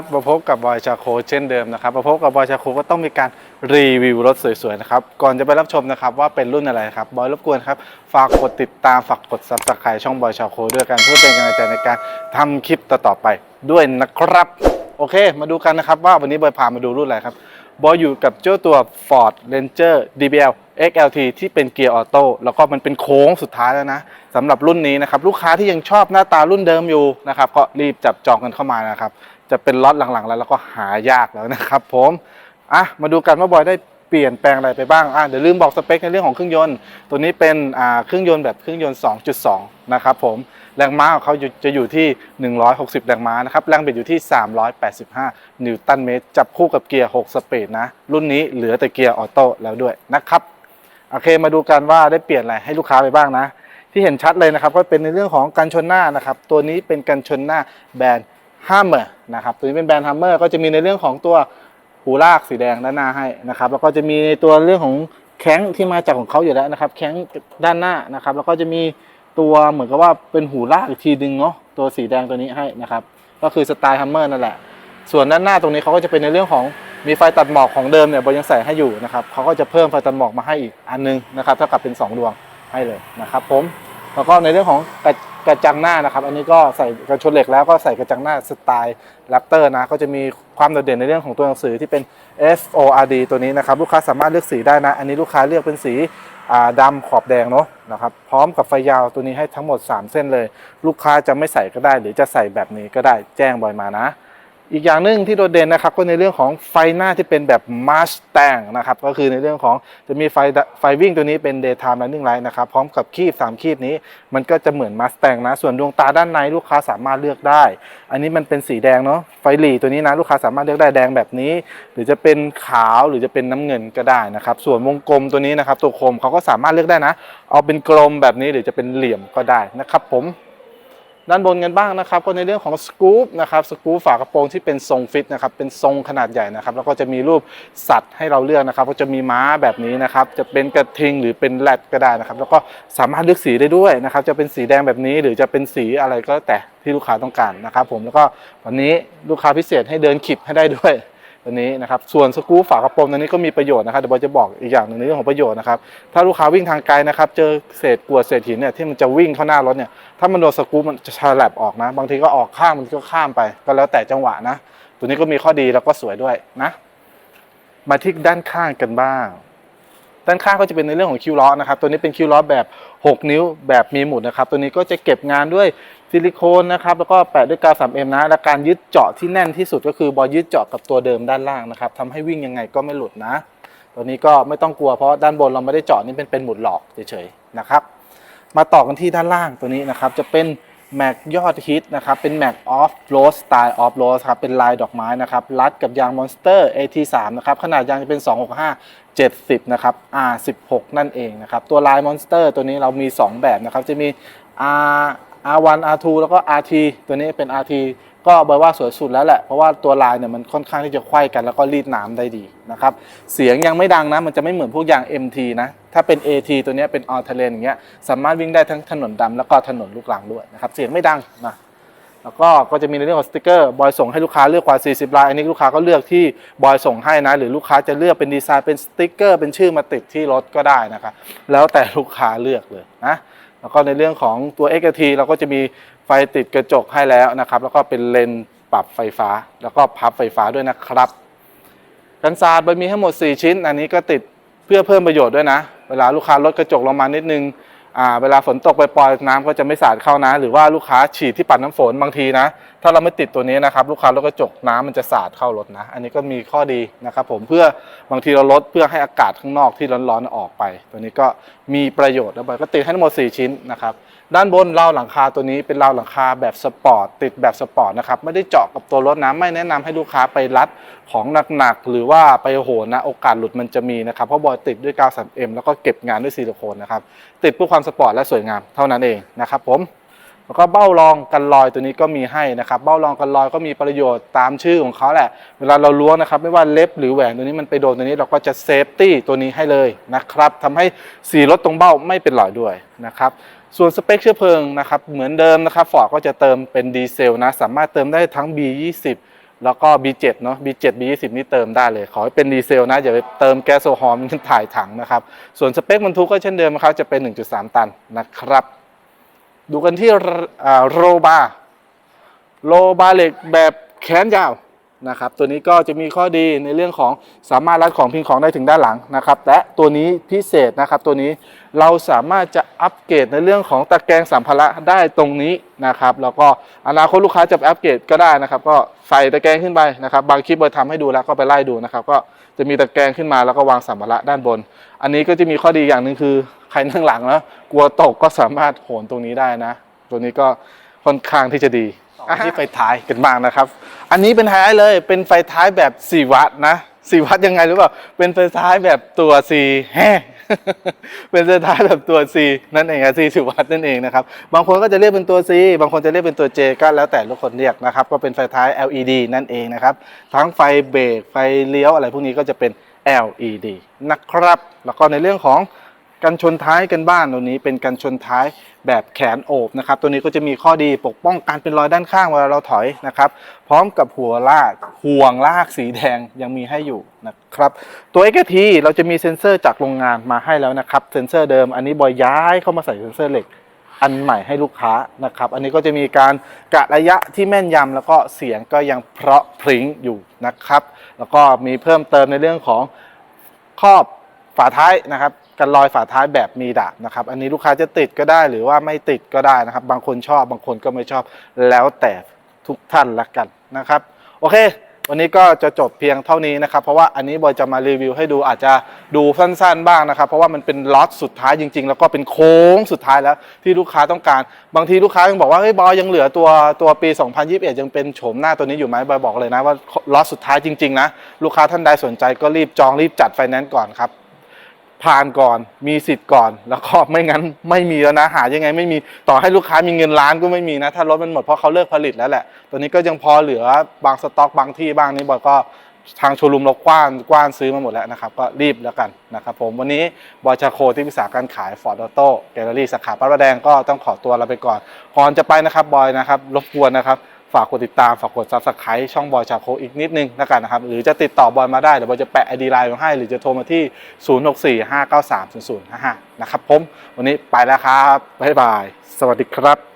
บมาพบกับบอยชาโคเช่นเดิมนะครับมาพบกับบอยชาโคก็ต้องมีการรีวิวรถสวยๆนะครับก่อนจะไปรับชมนะครับว่าเป็นรุ่นอะไรครับบอยรบกวนครับฝากกดติดตามฝากกดซับสไครต์ช่องบอยชาโคด้วยกันเพื่อเป็นกำลังใจในการทำคลิปต่อๆไปด้วยนะครับ โอเค มาดูกันนะครับว่าวันนี้บอยพามาดูรุ่นอะไรครับบอยอยู่กับเจ้าตัว Ford Ranger DBL XLT ที่เป็นเกียร์ออโต้แล้วก็มันเป็นโค้งสุดท้ายแล้วนะสำหรับรุ่นนี้นะครับ ลูกค้าที่ยังชอบหน้าตารุ่นเดิมอยู่นะครับ ก็รีบจับจองกันเข้ามานะครับ จะเป็นล็อตหลังๆ แล้วแล้วก็หายากแล้วนะครับผมอะมาดูกันว่าบอยได้เปลี่ยนแปลงอะไรไปบ้างอะเดี๋ยวลืมบอกสเปคในเรื่องของเครื่องยนต์ ตัวนี้เป็นอ่าเครื่องยนต์แบบเครื่องยนต์ 2.2 นะครับผมแรงม้าของเขาจะอยู่ที่ 160 แรงม้านะครับแรงบิดอยู่ที่ 385 นิวตันเมตร จับคู่กับเกียร์ 6 สปีดนะ รุ่นนี้เหลือแต่เกียร์ออโต้แล้วด้วยนะครับโอเคมาดูกันว่าได้เปลี่ยนอะไรให้ลูกค้าไปบ้างนะ ที่เห็นชัดเลยนะครับก็เป็นในเรื่องของการชนหน้านะครับตัวนี้เป็นการชนหน้าแบรนด์ Hammer นะครับตัวนี้เป็นแบรนด์ Hammer ก็จะมีในเรื่องของตัวหูลากสีแดงด้านหน้าให้นะครับแล้วก็จะมีในตัวเรื่องของแข้งที่มาจากของเขาอยู่แล้วนะครับแข้งด้านหน้านะครับ แล้วก็จะมีตัวเหมือนกับว่าเป็นหูลากอีกทีดึงเนาะตัวสีแดงตัวนี้ให้นะครับก็คือสไตล์ Hammer นั่นแหละ ส่วนด้านหน้าตรงนี้เขาก็จะเป็นในเรื่องของมีไฟตัดหมอกของเดิมเนี่ยบอยยังใส่ให้อยู่นะครับเขาก็จะเพิ่มไฟตัดหมอกมาให้อีกอันนึงนะครับเท่ากับเป็น 2 ดวงให้เลยนะครับผมแล้วก็ในเรื่องของกระ กระจังหน้านะครับ อันนี้ก็ใส่กระชนเหล็กแล้วก็ใส่กระจังหน้าสไตล์แรปเตอร์นะ ก็จะมีความโดดเด่นในเรื่องของตัวหนังสือที่เป็น FORD ตัวนี้นะครับ ลูกค้าสามารถเลือกสีได้นะ อันนี้ลูกค้าเลือกเป็นสีดำดำขอบแดงเนาะนะครับ พร้อมกับไฟยาวตัวนี้ให้ทั้งหมด 3 เส้นเลย ลูกค้าจะไม่ใส่ก็ได้ หรือจะใส่แบบนี้ก็ได้แจ้งบอยมานะ อีกอย่างหนึ่งที่โดดเด่นนะครับก็ในเรื่องของไฟหน้าที่เป็นแบบมาสแตงนะครับก็คือในเรื่องของจะมีไฟไฟวิ่งตัวนี้เป็น daytime running light นะครับพร้อมกับคีบ3คีบนี้ มันก็จะเหมือนมาสแตงนะ ส่วนดวงตาด้านในลูกค้าสามารถเลือกได้ อันนี้มันเป็นสีแดงเนาะไฟหลีตัวนี้นะลูกค้าสามารถเลือกได้แดงแบบนี้ หรือจะเป็นขาวหรือจะเป็นน้ำเงินก็ได้นะครับส่วนวงกลมตัวนี้นะครับตัวโคมเขาก็สามารถเลือกได้นะ เอาเป็นกลมแบบนี้หรือจะเป็นเหลี่ยมก็ได้นะครับผม ด้านบนกันบ้างนะครับก็ในเรื่องของสกู๊ปนะครับสกู๊ปฝากระโปรงที่เป็นทรงฟิตนะครับเป็นทรงขนาดใหญ่นะครับแล้วก็จะมีรูปสัตว์ให้เราเลือกนะครับก็จะมีม้าแบบนี้นะครับจะเป็นกระทิงหรือเป็นแรดก็ได้นะครับแล้วก็สามารถเลือกสีได้ด้วยนะครับจะเป็นสีแดงแบบนี้หรือจะเป็นสีอะไรก็แต่ที่ลูกค้าต้องการนะครับผมแล้วก็วันนี้ลูกค้าพิเศษให้เดินขิบให้ได้ด้วย ตัวนี้นะครับส่วนสกรูฝากระโปรงตัวนี้ก็มีประโยชน์นะครับเดี๋ยวจะบอกอีกอย่างหนึ่งในเรื่องของประโยชน์นะครับถ้าลูกค้าวิ่งทางไกลนะครับเจอเศษกวดเศษหินเนี่ยที่มันจะวิ่งเข้าหน้ารถเนี่ยถ้ามันโดนสกรูมันจะฉลับออกนะ บางทีก็ออกข้างมันก็ข้ามไป ก็แล้วแต่จังหวะนะ ตัวนี้ก็มีข้อดีแล้วก็สวยด้วยนะมาที่ด้านข้างกันบ้าง ด้านข้างก็จะเป็นในเรื่องของคิวล้อนะครับ ตัวนี้เป็นคิวล้อแบบ 6 นิ้วแบบมีหมุดนะครับ ตัวนี้ก็จะเก็บงานด้วย ซิลิโคนนะครับแล้วก็แปะด้วยกาว 3M นะและการยึดเจาะที่แน่นที่สุดก็คือบอยึดเจาะกับตัวเดิมด้านล่างนะครับทำให้วิ่งยังไงก็ไม่หลุดนะ ตัวนี้ก็ไม่ต้องกลัวเพราะด้านบนเราไม่ได้เจาะนี่เป็นเป็นหมุดหลอกเฉยๆนะครับมาต่อกันที่ด้านล่างตัวนี้นะครับจะเป็นแม็กยอดฮิตนะครับเป็นแม็กออฟโรดสไตล์ออฟโรดครับเป็นลายดอกไม้นะครับรัดกับยางมอนสเตอร์ AT3 นะครับขนาดยางจะเป็น 265 70 นะครับ R16 นั่นเองนะครับตัวลายมอนสเตอร์ตัวนี้เรามี 2 แบบนะครับจะมี R R1 R2 แล้วก็ RT ตัวนี้เป็น RT ก็บอยว่าสวยสุดแล้วแหละเพราะว่าตัวลายเนี่ยมันค่อนข้างที่จะไขว้กันแล้วก็รีดน้ำได้ดีนะครับเสียงยังไม่ดังนะมันจะไม่เหมือนพวกยาง MT นะถ้าเป็น AT ตัวนี้เป็น all terrain อย่างเงี้ยสามารถวิ่งได้ทั้งถนนดำแล้วก็ถนนลูกรังด้วยนะครับเสียงไม่ดังนะแล้วก็ก็จะมีในเรื่องของสติกเกอร์บอยส่งให้ลูกค้าเลือกกว่า 40 ลาย อันนี้ลูกค้าก็เลือกที่บอยส่งให้นะ หรือลูกค้าจะเลือกเป็นดีไซน์เป็นสติกเกอร์ เป็นชื่อมาติดที่รถก็ได้นะครับแล้วแต่ลูกค้าเลือกเลยนะ แล้วก็ในเรื่องของตัว XT เราก็จะมีไฟติดกระจกให้แล้วนะครับ แล้วก็เป็นเลนปรับไฟฟ้า แล้วก็พับไฟฟ้าด้วยนะครับกันศาสตร์มันมีทั้งหมด 4 ชิ้น อันนี้ก็ติดเพื่อเพิ่มประโยชน์ด้วยนะ เวลาลูกค้าลดกระจกลงมานิดนึง เวลาฝนตกไปปล่อยน้ำก็จะไม่สาดเข้านะ หรือว่าลูกค้าฉีดที่ปัดน้ำฝนบางทีนะ ถ้าเราไม่ติดตัวนี้นะครับ ลูกค้าลดกระจกน้ำมันจะสาดเข้ารถนะ อันนี้ก็มีข้อดีนะครับผมเพื่อบางทีเราลดเพื่อให้อากาศข้างนอกที่ร้อนๆออกไป ตัวนี้ก็มีประโยชน์แล้วบก็ติดให้ทั้งหมด 4 ชิ้นนะครับด้านบนราวหลังคาตัวนี้เป็นราวหลังคาแบบสปอร์ตติดแบบสปอร์ตนะครับไม่ได้เจาะกับตัวรถนะไม่แนะนำให้ลูกค้าไปรัดของหนักๆหรือว่าไปโหนนะโอกาสหลุดมันจะมีนะครับเพราะบอยติดด้วยกาว 3M แล้วก็เก็บงานด้วยซิลิโคนนะครับติดเพื่อความสปอร์ตและสวยงามเท่านั้นเองนะครับผมแล้วก็เบ้ารองกันรอยตัวนี้ก็มีให้นะครับเบ้ารองกันรอยก็มีประโยชน์ตามชื่อของเขาแหละ เวลาเราล้วงนะครับ ไม่ว่าเล็บหรือแหวนตัวนี้มันไปโดนตัวนี้เราก็จะเซฟตี้ตัวนี้ให้เลยนะครับทำให้สีรถตรงเบ้าไม่เป็นรอยด้วยนะครับส่วนสเปคเชื้อเพลิงนะครับเหมือนเดิมนะครับฟอร์ก็จะเติมเป็นดีเซลนะสามารถเติมได้ทั้ง B20 แล้วก็ B7 เนาะ B7 B20 นี่เติมได้เลย ขอให้เป็นดีเซลนะ อย่าไปเติมแก๊สโซฮอล์มันถ่ายถังนะครับ ส่วนสเปคบรรทุกก็เช่นเดิมนะครับ จะเป็น 1.3 ตันนะครับ ดูกันที่โรบา โรบาเหล็กแบบแขนยาว นะครับตัวนี้ก็จะมีข้อดีในเรื่องของสามารถรัดของพิงของได้ถึงด้านหลังนะครับ และตัวนี้พิเศษนะครับตัวนี้เราสามารถจะอัปเกรดในเรื่องของตะแกรงสัมภาระได้ตรงนี้นะครับแล้วก็อนาคตลูกค้าจะไปอัปเกรดก็ได้นะครับ ก็ใส่ตะแกรงขึ้นไปนะครับ บางคลิปเราทำให้ดูแล้วก็ไปไล่ดูนะครับ ก็จะมีตะแกรงขึ้นมาแล้วก็วางสัมภาระด้านบน อันนี้ก็จะมีข้อดีอย่างหนึ่งคือใครนั่งหลังแล้วกลัวตกก็สามารถโหนตรงนี้ได้นะ ตัวนี้ก็ค่อนข้างที่จะดี ที่ไฟท้ายกันบ้างนะครับ อันนี้เป็นไฮไลท์เลยเป็นไฟท้ายแบบ4วัตต์นะ4วัตต์ยังไงรู้เปล่า เป็นไฟท้ายแบบตัว C แฮ่ เป็นไฟท้ายแบบตัว C นั่นเองอะ40วัตต์นั่นเองนะครับ บางคนก็จะเรียกเป็นตัว C บางคนจะเรียกเป็นตัว J ก็แล้วแต่ทุกคนเรียกนะครับ ก็เป็นไฟท้าย LED นั่นเองนะครับ ทั้งไฟเบรกไฟเลี้ยวอะไรพวกนี้ก็จะเป็น LED นะครับ แล้วก็ในเรื่องของ กันชนท้ายกันบ้านตัวนี้เป็นกันชนท้ายแบบแขนโอบนะครับ ตัวนี้ก็จะมีข้อดีปกป้องการเป็นรอยด้านข้างเวลาเราถอยนะครับ พร้อมกับหัวลากห่วงลากสีแดงยังมีให้อยู่นะครับ ตัว XT เราจะมีเซ็นเซอร์จากโรงงานมาให้แล้วนะครับ เซ็นเซอร์เดิมอันนี้บอยย้ายเข้ามาใส่เซ็นเซอร์เหล็กอันใหม่ให้ลูกค้านะครับ อันนี้ก็จะมีการกะระยะที่แม่นยำแล้วก็เสียงก็ยังเพราะพริ้งอยู่นะครับ แล้วก็มีเพิ่มเติมในเรื่องของครอบ ฝาท้ายนะครับกันรอยฝาท้ายแบบมีดาบนะครับ อันนี้ลูกค้าจะติดก็ได้หรือว่าไม่ติดก็ได้นะครับ บางคนชอบบางคนก็ไม่ชอบแล้วแต่ทุกท่านละกันนะครับ โอเค วันนี้ก็จะจบเพียงเท่านี้นะครับ เพราะว่าอันนี้บอยจะมารีวิวให้ดูอาจจะดูสั้นๆบ้างนะครับ เพราะว่ามันเป็นล็อตสุดท้ายจริง ๆ แล้วก็เป็นโค้งสุดท้ายแล้วที่ลูกค้าต้องการ บางทีลูกค้ายังบอกว่าเฮ้ยบอยยังเหลือตัวตัวปี 2021 ยังเป็นโฉมหน้าตัวนี้อยู่ไหมบอยบอกเลยนะว่าล็อตสุดท้ายจริงๆนะลูกค้าท่านใดสนใจก็รีบจองรีบจัดไฟแนนซ์ก่อนครับ ผ่านก่อนมีสิทธิ์ก่อน แล้วก็ไม่งั้นไม่มีแล้วนะหายังไงไม่มีต่อให้ลูกค้ามีเงินล้านก็ไม่มีนะ ถ้ารถมันหมดเพราะเขาเลิกผลิตแล้วแหละ ตัวนี้ก็ยังพอเหลือบางสต็อกบางที่บ้างนี่บอยก็ทางโชว์รูมเรากว้านกว้านซื้อมาหมดแล้วนะครับ ก็รีบแล้วกันนะครับผมวันนี้บอยชาโคที่ปรึกษาการขายฟอร์ดออโต้แกลเลอรี่สาขาพระประแดงก็ต้องขอตัวลาไปก่อนก่อนจะไปนะครับบอยนะครับรบกวนนะครับ ฝากกดติดตาม ฝากกด subscribe ช่องบอยชาโคอีกนิดนึงนะกันนะครับ หรือจะติดต่อบอยมาได้เดี๋ยวบอยจะแปะ ID ไลน์มาให้ หรือจะโทรมาที่ 0645930055 นะครับผม วันนี้ไปแล้วครับ บ๊ายบาย สวัสดีครับ